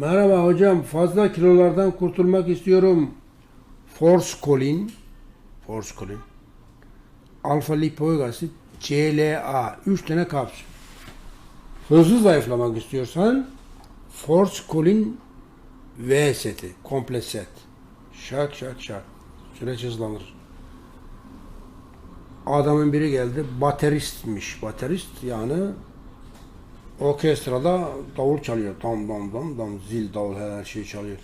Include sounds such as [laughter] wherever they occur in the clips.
Merhaba hocam, fazla kilolardan kurtulmak istiyorum. Forskolin, Forskolin, alfa lipoik asit, CLA, 3 tane kapsül. Hızlı zayıflamak istiyorsan Forskolin V seti, komple set. Şak şak şak. Süreç hızlanır. Adamın biri geldi, bateristmiş. Baterist yani orkestrada davul çalıyor. Dam dam dam dam zil davul her şey çalıyor.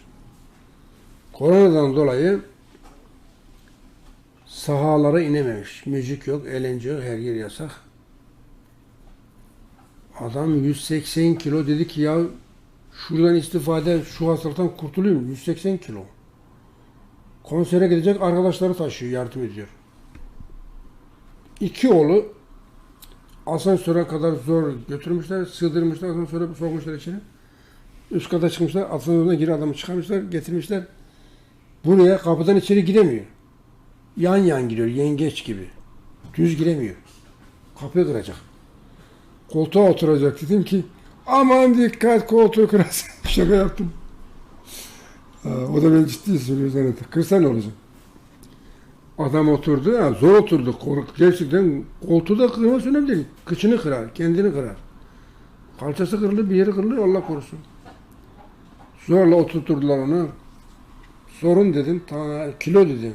Koronadan dolayı sahalara inememiş. Müzik yok, eğlence yok, her yer yasak. Adam 180 kilo dedi ki ya şuradan istifade şu hastalıktan kurtulayım. 180 kilo. Konsere gidecek arkadaşları taşıyor, yardım ediyor. İki oğlu asansöre kadar zor götürmüşler, sığdırmışlar, asansöre sokmuşlar içine. Üst kata çıkmışlar, asansörden geri adamı çıkarmışlar, getirmişler. Buraya kapıdan içeri giremiyor. Yan yan giriyor, yengeç gibi. Düz giremiyor. Kapıyı kıracak. Koltuğa oturacak dedim ki aman dikkat koltuğu kırasın. [laughs] Şaka yaptım. O da beni ciddi söylüyor zannetti. Kırsa ne olacak? Adam oturdu, ha, zor oturdu. Gerçekten koltuğu da kırması önemli değil. Kıçını kırar, kendini kırar. Kalçası kırılır, bir yeri kırılır, Allah korusun. Zorla oturturdular onu. Sorun dedim, kilo dedi.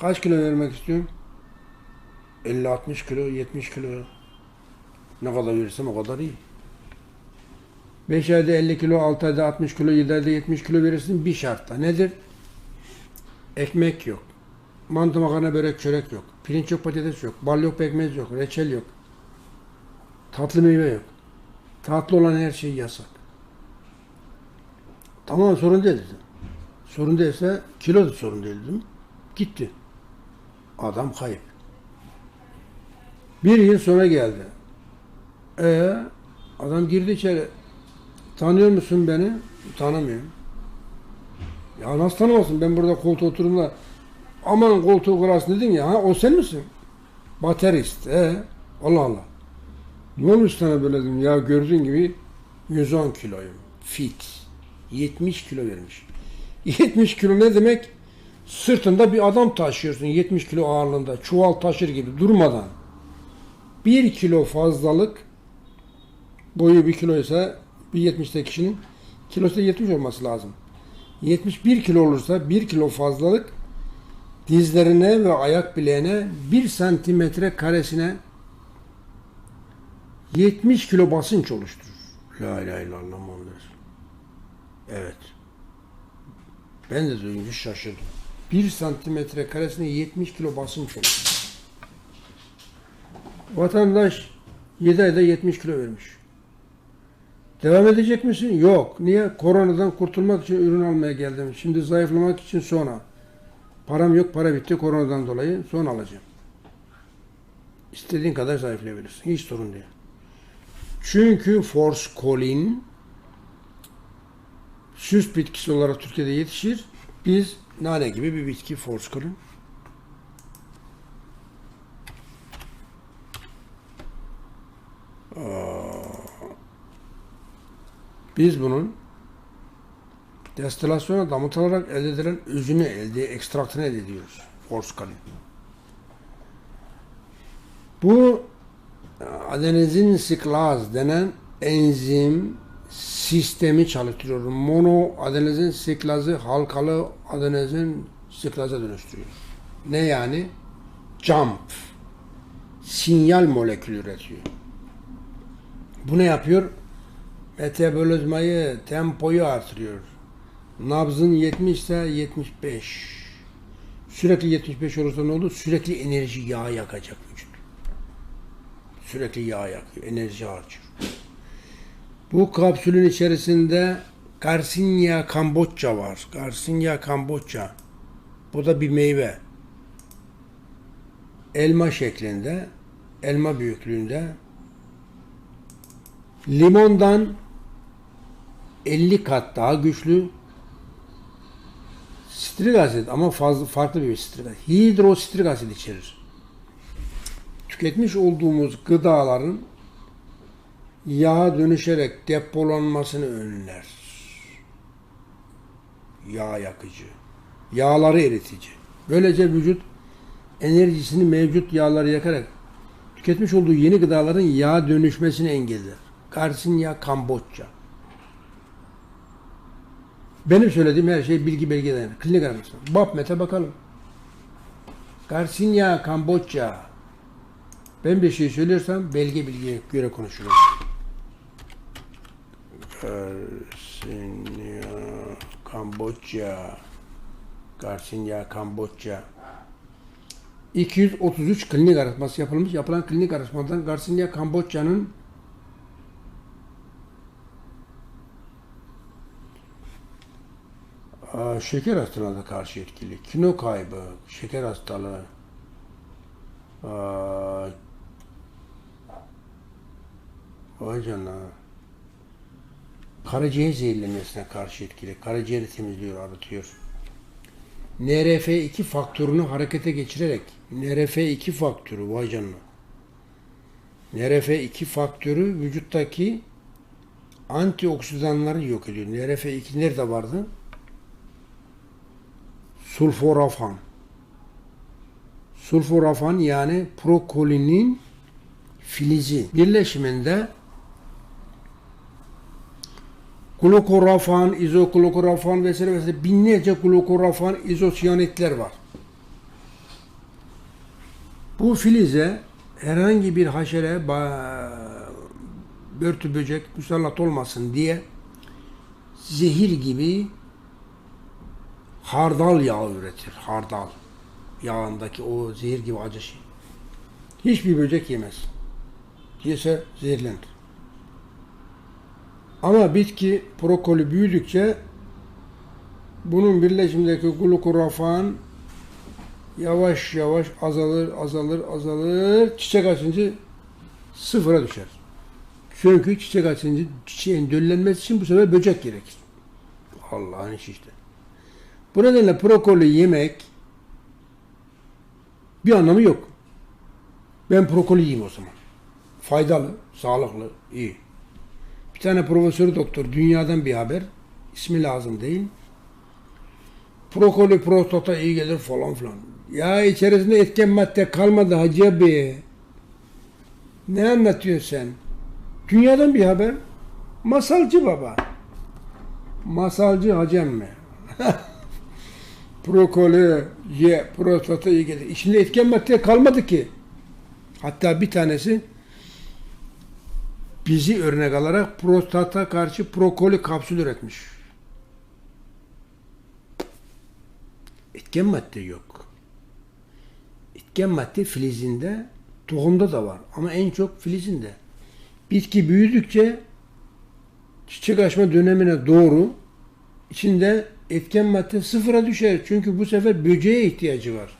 Kaç kilo vermek istiyorsun? 50-60 kilo, 70 kilo. Ne kadar verirsem o kadar iyi. 5 ayda 50 kilo, 6 ayda 60 kilo, 7 ayda 70 kilo verirsin bir şartla. Nedir? Ekmek yok. Mantı, makarna, börek, çörek yok. Pirinç yok, patates yok. Bal yok, pekmez yok. Reçel yok. Tatlı meyve yok. Tatlı olan her şey yasak. Tamam sorun değil dedim. Sorun değilse kilo da sorun değil dedim. Gitti. Adam kayıp. Bir yıl sonra geldi. Ee, adam girdi içeri. Tanıyor musun beni? Tanımıyorum. Ya nasıl tanımasın? Ben burada koltuğa oturum da aman koltuğu kırarsın dedin ya. Ha, o sen misin? Baterist. Ee, Allah Allah. Ne olmuş sana böyle dedim. Ya gördüğün gibi 110 kiloyum. Fit. 70 kilo vermiş. [laughs] 70 kilo ne demek? Sırtında bir adam taşıyorsun 70 kilo ağırlığında. Çuval taşır gibi durmadan. 1 kilo fazlalık boyu 1 kilo ise bir 70'te kişinin kilosu da 70 olması lazım. 71 kilo olursa 1 kilo fazlalık dizlerine ve ayak bileğine 1 santimetre karesine 70 kilo basınç oluşturur. La ilahe illallah. Evet. Ben de duyunca şaşırdım. 1 santimetre karesine 70 kilo basınç oluşturur. Vatandaş 7 ayda 70 kilo vermiş. Devam edecek misin? Yok. Niye? Koronadan kurtulmak için ürün almaya geldim. Şimdi zayıflamak için sonra. Param yok, para bitti koronadan dolayı. Son alacağım. İstediğin kadar zayıflayabilirsin. Hiç sorun değil. Çünkü Forskolin süs bitkisi olarak Türkiye'de yetişir. Biz nane gibi bir bitki Forskolin. Biz bunun destilasyona damıtılarak elde edilen özünü elde, ekstraktını elde ediyoruz. Forskalin. Bu adenozin siklaz denen enzim sistemi çalıştırıyor. Mono adenozin siklazı halkalı adenozin siklaza dönüştürüyor. Ne yani? Jump. Sinyal molekülü üretiyor. Bu ne yapıyor? metabolizmayı, tempoyu artırıyor. Nabzın 70 ise 75. Sürekli 75 olursa ne olur? Sürekli enerji yağ yakacak vücut. Sürekli yağ yakıyor, enerji harcıyor. Bu kapsülün içerisinde Garcinia Kamboçya var. Garcinia Kamboçya. Bu da bir meyve. Elma şeklinde, elma büyüklüğünde. Limondan 50 kat daha güçlü sitrik asit ama fazla farklı bir sitrik asit. Hidrositrik asit içerir. Tüketmiş olduğumuz gıdaların yağa dönüşerek depolanmasını önler. yağ yakıcı, yağları eritici. Böylece vücut enerjisini mevcut yağları yakarak tüketmiş olduğu yeni gıdaların yağ dönüşmesini engeller. Garcinia Kamboçya. Benim söylediğim her şey bilgi belge dayanır. Klinik aramasına. BAPMET'e bakalım. Garcinia Kamboçya. Ben bir şey söylüyorsam belge bilgiye göre konuşurum. Garcinia Kamboçya. Garcinia Kamboçya. 233 klinik araştırması yapılmış. Yapılan klinik araştırmadan Garcinia Kamboçya'nın şeker hastalığına karşı etkili. Kilo kaybı, şeker hastalığı, vay canına. Karaciğer zehirlenmesine karşı etkili. Karaciğeri temizliyor, arıtıyor. NRF2 faktörünü harekete geçirerek NRF2 faktörü vay canına. NRF2 faktörü vücuttaki antioksidanları yok ediyor. NRF2 nerede vardı? Sulforafan. Sulforafan yani prokolinin filizi birleşiminde glukorafan, izoglukorafan vesaire vesaire binlerce glukorafan izosiyanitler var. Bu filize herhangi bir haşere, börtü böcek musallat olmasın diye zehir gibi hardal yağı üretir. Hardal yağındaki o zehir gibi acı şey. Hiçbir böcek yemez. Yese zehirlenir. Ama bitki brokoli büyüdükçe bunun birleşimindeki glukorafan yavaş yavaş azalır, azalır, azalır. Çiçek açınca sıfıra düşer. Çünkü çiçek açınca çiçeğin döllenmesi için bu sefer böcek gerekir. Allah'ın işi işte. Bu nedenle brokoli yemek bir anlamı yok. Ben brokoli yiyeyim o zaman. Faydalı, sağlıklı, iyi. Bir tane profesör doktor dünyadan bir haber. ismi lazım değil. Brokoli prostata iyi gelir falan filan. Ya içerisinde etken madde kalmadı Hacı abi. Ne anlatıyorsun sen? Dünyadan bir haber. Masalcı baba. Masalcı Hacem mi? [laughs] Brokoli ye, prostata iyi gelir. İçinde etken madde kalmadı ki. Hatta bir tanesi bizi örnek alarak prostata karşı brokoli kapsül üretmiş. Etken madde yok. Etken madde filizinde, tohumda da var ama en çok filizinde. Bitki büyüdükçe çiçek açma dönemine doğru içinde etken madde sıfıra düşer. Çünkü bu sefer böceğe ihtiyacı var.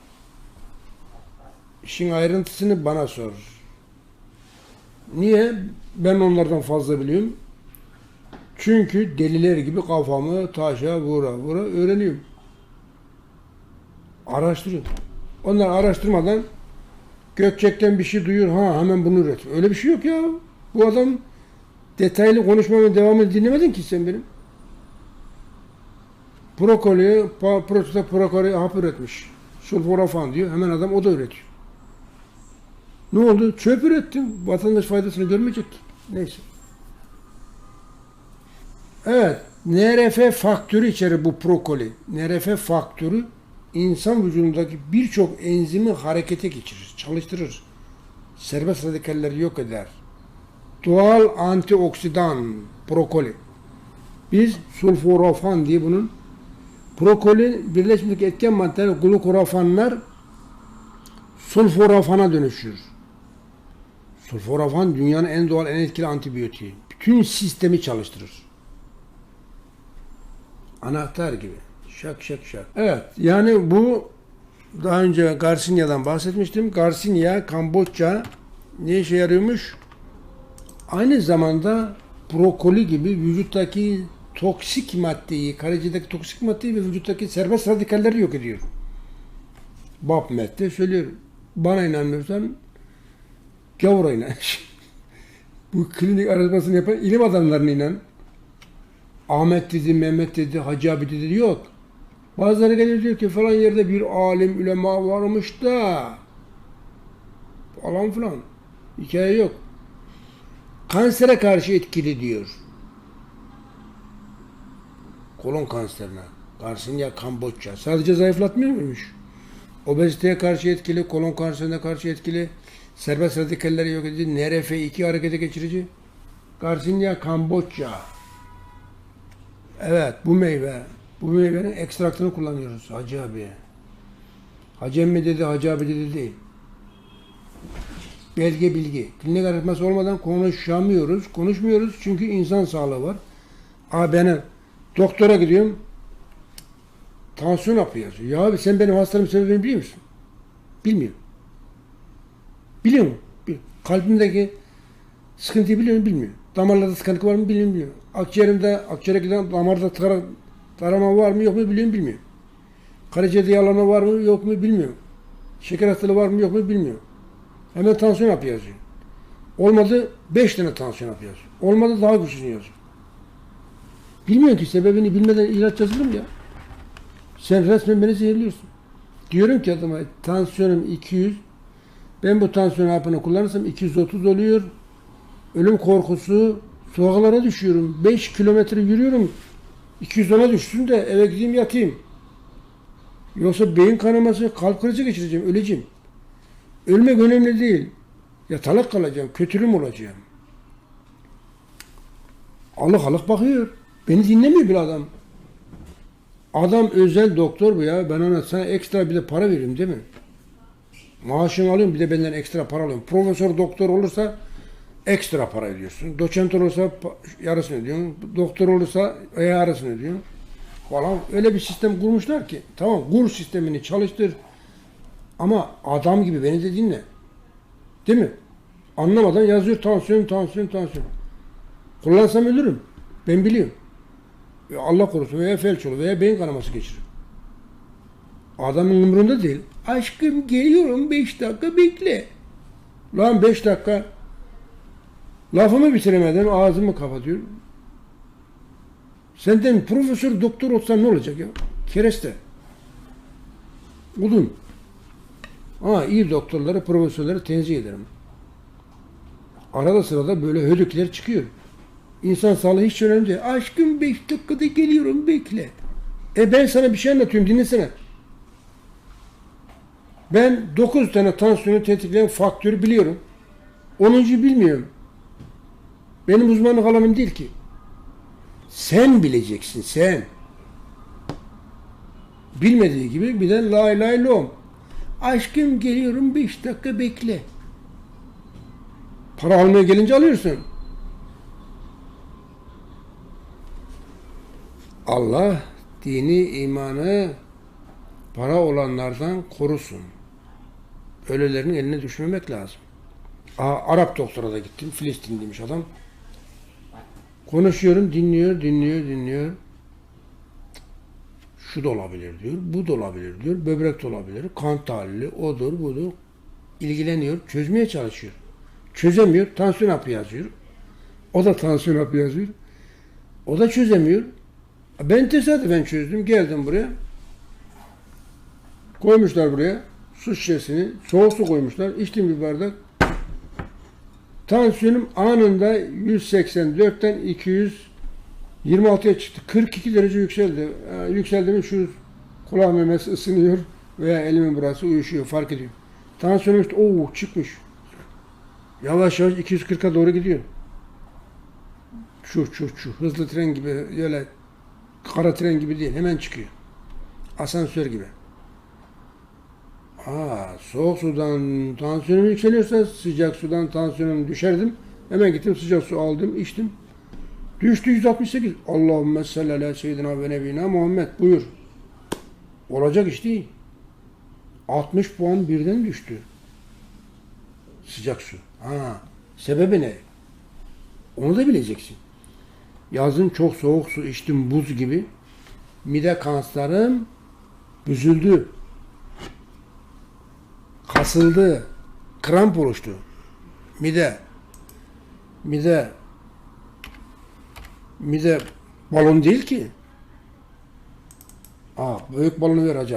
İşin ayrıntısını bana sor. Niye? Ben onlardan fazla biliyorum. Çünkü deliler gibi kafamı taşa vura vura öğreniyorum. Araştırıyorum. Onlar araştırmadan Gökçek'ten bir şey duyuyor, ha hemen bunu üret. Öyle bir şey yok ya. Bu adam detaylı konuşmamın devamını dinlemedin ki sen benim. Brokoli, prototip brokoli hap üretmiş. Sulforafan diyor. Hemen adam o da üretiyor. Ne oldu? Çöp ürettim. Vatandaş faydasını görmeyecek. Neyse. Evet. NRF faktörü içerir bu brokoli. NRF faktörü insan vücudundaki birçok enzimi harekete geçirir, çalıştırır. Serbest radikalleri yok eder. Doğal antioksidan brokoli. Biz sulforafan diye bunun brokoli birleşimdeki etken maddeler glukorafanlar sulforafana dönüşür. Sulforafan dünyanın en doğal, en etkili antibiyotiği. Bütün sistemi çalıştırır. Anahtar gibi. Şak şak şak. Evet, yani bu daha önce Garcinia'dan bahsetmiştim. Garcinia, Kamboçya ne işe yarıyormuş? Aynı zamanda brokoli gibi vücuttaki toksik maddeyi, karaciğerdeki toksik maddeyi ve vücuttaki serbest radikalleri yok ediyor. BAPMET'te söylüyorum. Bana inanmıyorsan gavura inan. [laughs] Bu klinik araştırmasını yapan ilim adamlarına inan. Ahmet dedi, Mehmet dedi, Hacı abi dedi yok. Bazıları geliyor diyor ki falan yerde bir alim ulema varmış da falan filan. Hikaye yok. Kansere karşı etkili diyor. Kolon kanserine. Karşısında Kamboçya. Sadece zayıflatmıyor muymuş? Obeziteye karşı etkili, kolon kanserine karşı etkili, serbest radikalleri yok edici, NRF2 harekete geçirici. Garcinia Kamboçya. Evet bu meyve. Bu meyvenin ekstraktını kullanıyoruz Hacı abi. Hacı emmi dedi, Hacı abi dedi değil. Belge bilgi. Klinik aritması olmadan konuşamıyoruz, konuşmuyoruz çünkü insan sağlığı var. Ben doktora gidiyorum, tansiyon hapı yazıyor. Ya abi sen benim hastalığım sebebini biliyor musun? Bilmiyorum. Biliyor? Bil- Kalbimdeki sıkıntıyı biliyor musun? Bilmiyor. Damarlarda sıkıntı var mı? Biliyorum, biliyor. Akciğerimde, akciğere giden damarda tara, tarama var mı? Yok mu? Biliyorum, bilmiyor. Karaciğerde yağlanma var mı? Yok mu? Bilmiyor. Şeker hastalığı var mı? Yok mu? Bilmiyor. Hemen tansiyon hapı yazıyor. Olmadı 5 tane tansiyon hapı yazıyor. Olmadı daha güçlüsünü yazıyor. Bilmiyor ki sebebini bilmeden ilaç yazılır mı ya? Sen resmen beni zehirliyorsun. Diyorum ki adama tansiyonum 200. Ben bu tansiyon hapını kullanırsam 230 oluyor. Ölüm korkusu. Sokaklara düşüyorum. 5 kilometre yürüyorum. 210'a düşsün de eve gideyim yatayım. Yoksa beyin kanaması, kalp krizi geçireceğim, öleceğim. Ölmek önemli değil. Yatalak kalacağım, kötülüm olacağım. Alık alık bakıyor. Beni dinlemiyor bir adam. Adam özel doktor bu ya. Ben ona sana ekstra bir de para veririm değil mi? Maaşını alıyorum bir de benden ekstra para alıyorum. Profesör doktor olursa ekstra para ödüyorsun. Doçent olursa yarısını ödüyorsun. Doktor olursa yarısını ödüyorsun. Falan öyle bir sistem kurmuşlar ki. Tamam kur sistemini çalıştır. Ama adam gibi beni de dinle. Değil mi? Anlamadan yazıyor tansiyon, tansiyon, tansiyon. Kullansam ölürüm. Ben biliyorum. Ya Allah korusun veya felç olur veya beyin kanaması geçirir. Adamın umurunda değil. Aşkım geliyorum beş dakika bekle. Lan beş dakika. Lafımı bitiremeden ağzımı kapatıyorum. Senden profesör doktor olsan ne olacak ya? Kereste. Odun. Ama iyi doktorları, profesörleri tenzih ederim. Arada sırada böyle hödükler çıkıyor. İnsan sağlığı hiç önemli değil. Aşkım beş dakikada geliyorum bekle. E ben sana bir şey anlatıyorum dinlesene. Ben 9 tane tansiyonu tetikleyen faktörü biliyorum. 10. bilmiyorum. Benim uzmanlık alanım değil ki. Sen bileceksin sen. Bilmediği gibi bir de lay lay lom. Aşkım geliyorum 5 dakika bekle. Para almaya gelince alıyorsun. Allah dini imanı para olanlardan korusun. Ölülerin eline düşmemek lazım. Aa, Arap doktora da gittim. Filistinliymiş adam. Konuşuyorum, dinliyor, dinliyor, dinliyor. Şu da olabilir diyor, bu da olabilir diyor, böbrek de olabilir, kan tahlili, odur, budur. İlgileniyor, çözmeye çalışıyor. Çözemiyor, tansiyon hapı yazıyor. O da tansiyon hapı yazıyor. O da çözemiyor. Ben tesadüfen çözdüm, geldim buraya. Koymuşlar buraya su şişesini, soğuk su koymuşlar. İçtim bir bardak. Tansiyonum anında 184'ten 226'ya çıktı. 42 derece yükseldi. Ee, yükseldi mi şu kulak memesi ısınıyor veya elimin burası uyuşuyor fark ediyor. Tansiyonum işte ooo çıkmış. Yavaş yavaş 240'a doğru gidiyor. Şu şu şu hızlı tren gibi öyle kara tren gibi değil hemen çıkıyor. Asansör gibi. Aa, soğuk sudan tansiyonum yükseliyorsa sıcak sudan tansiyonum düşerdim. Hemen gittim sıcak su aldım, içtim. Düştü 168. Allahümme salli ala seyyidina ve nebina Muhammed buyur. Olacak iş değil. 60 puan birden düştü. Sıcak su. Ha, sebebi ne? Onu da bileceksin. Yazın çok soğuk su içtim buz gibi. Mide kanserlerim büzüldü kasıldı, kramp oluştu. Mide, mide, mide balon değil ki. Aa, büyük balonu ver abi.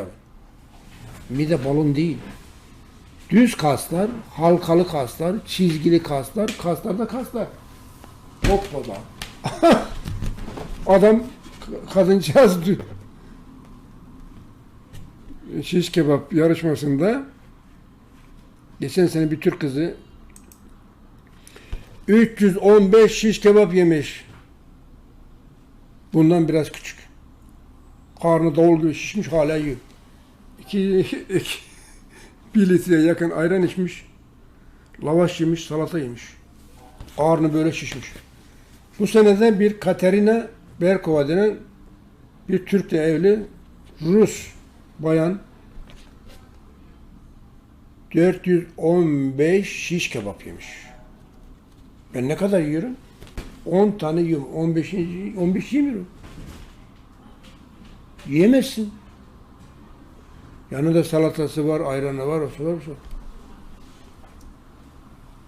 Mide balon değil. Düz kaslar, halkalı kaslar, çizgili kaslar, kaslar da kaslar. Hoppala. [laughs] Adam kadıncağız şiş kebap yarışmasında geçen sene bir Türk kızı 315 şiş kebap yemiş. Bundan biraz küçük. Karnı davul gibi şişmiş hala yiyor. İki, [laughs] iki, bir litreye yakın ayran içmiş. Lavaş yemiş, salata yemiş. Karnı böyle şişmiş. Bu seneden bir Katerina Berkova denen bir Türk'le evli Rus bayan 415 şiş kebap yemiş. Ben ne kadar yiyorum? 10 tane yiyorum. 15, 15 yemiyorum. Yiyemezsin. Yanında salatası var, ayranı var, o var, o.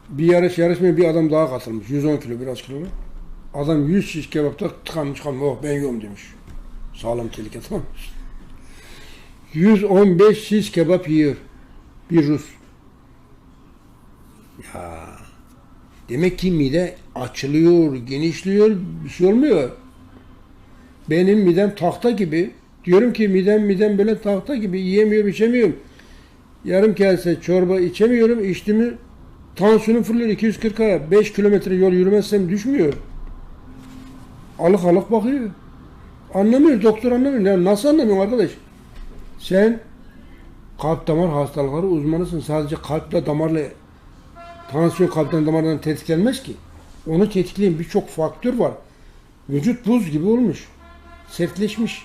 Bir yarış yarışmaya bir adam daha katılmış. 110 kilo, biraz kilo. Adam 100 şiş kebapta tıkanmış kalmış. Oh ben yiyorum demiş. Sağlam tehlike tamam 115 şiş kebap yiyor. Bir Rus. Ya demek ki mide açılıyor, genişliyor, bir şey olmuyor. Benim midem tahta gibi. Diyorum ki midem midem böyle tahta gibi yiyemiyorum, içemiyorum. Yarım kase çorba içemiyorum. İçtiğimi tansiyonum fırlıyor 240'a. 5 kilometre yol yürümezsem düşmüyor. Alık alık bakıyor. Anlamıyor, doktor anlamıyor. Ya nasıl anlamıyor arkadaş? Sen kalp damar hastalıkları uzmanısın. Sadece kalple damarla tansiyon kalpten damardan tetiklenmez ki. Onu tetikleyen birçok faktör var. Vücut buz gibi olmuş. Sertleşmiş.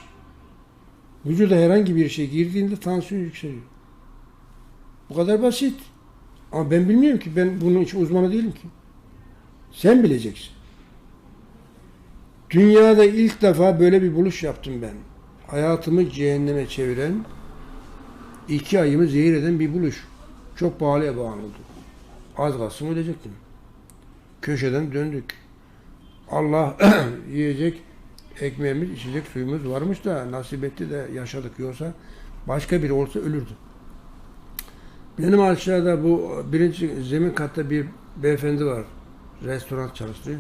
Vücuda herhangi bir şey girdiğinde tansiyon yükseliyor. Bu kadar basit. Ama ben bilmiyorum ki. Ben bunun için uzmanı değilim ki. Sen bileceksin. Dünyada ilk defa böyle bir buluş yaptım ben. Hayatımı cehenneme çeviren, iki ayımı zehir eden bir buluş. Çok pahalıya bağlı oldu. Az kalsın ölecektim. Köşeden döndük. Allah [clears throat] yiyecek ekmeğimiz, içecek suyumuz varmış da nasip etti de yaşadık. Yoksa başka biri olsa ölürdü. Benim aşağıda bu birinci zemin katta bir beyefendi var. Restoran çalıştırıyor.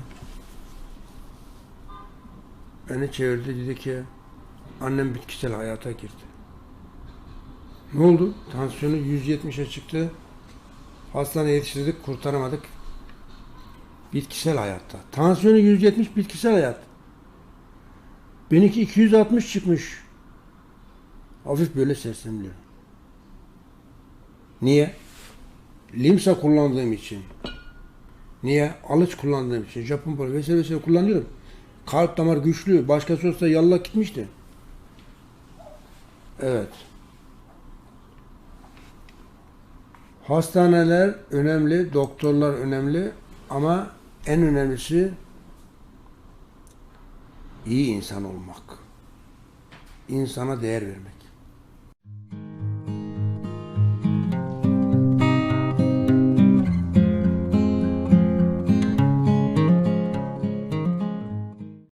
Beni çevirdi dedi ki annem bitkisel hayata girdi. Ne oldu? Tansiyonu 170'e çıktı. Hastaneye yetiştirdik, kurtaramadık. Bitkisel hayatta. Tansiyonu 170 bitkisel hayat. Benimki 260 çıkmış. Hafif böyle sersemliyor. Niye? Limsa kullandığım için. Niye? Alıç kullandığım için. Japon polo vesaire vesaire kullanıyorum. Kalp damar güçlü. Başkası olsa yallah gitmişti. Evet. Hastaneler önemli, doktorlar önemli ama en önemlisi iyi insan olmak. İnsana değer vermek.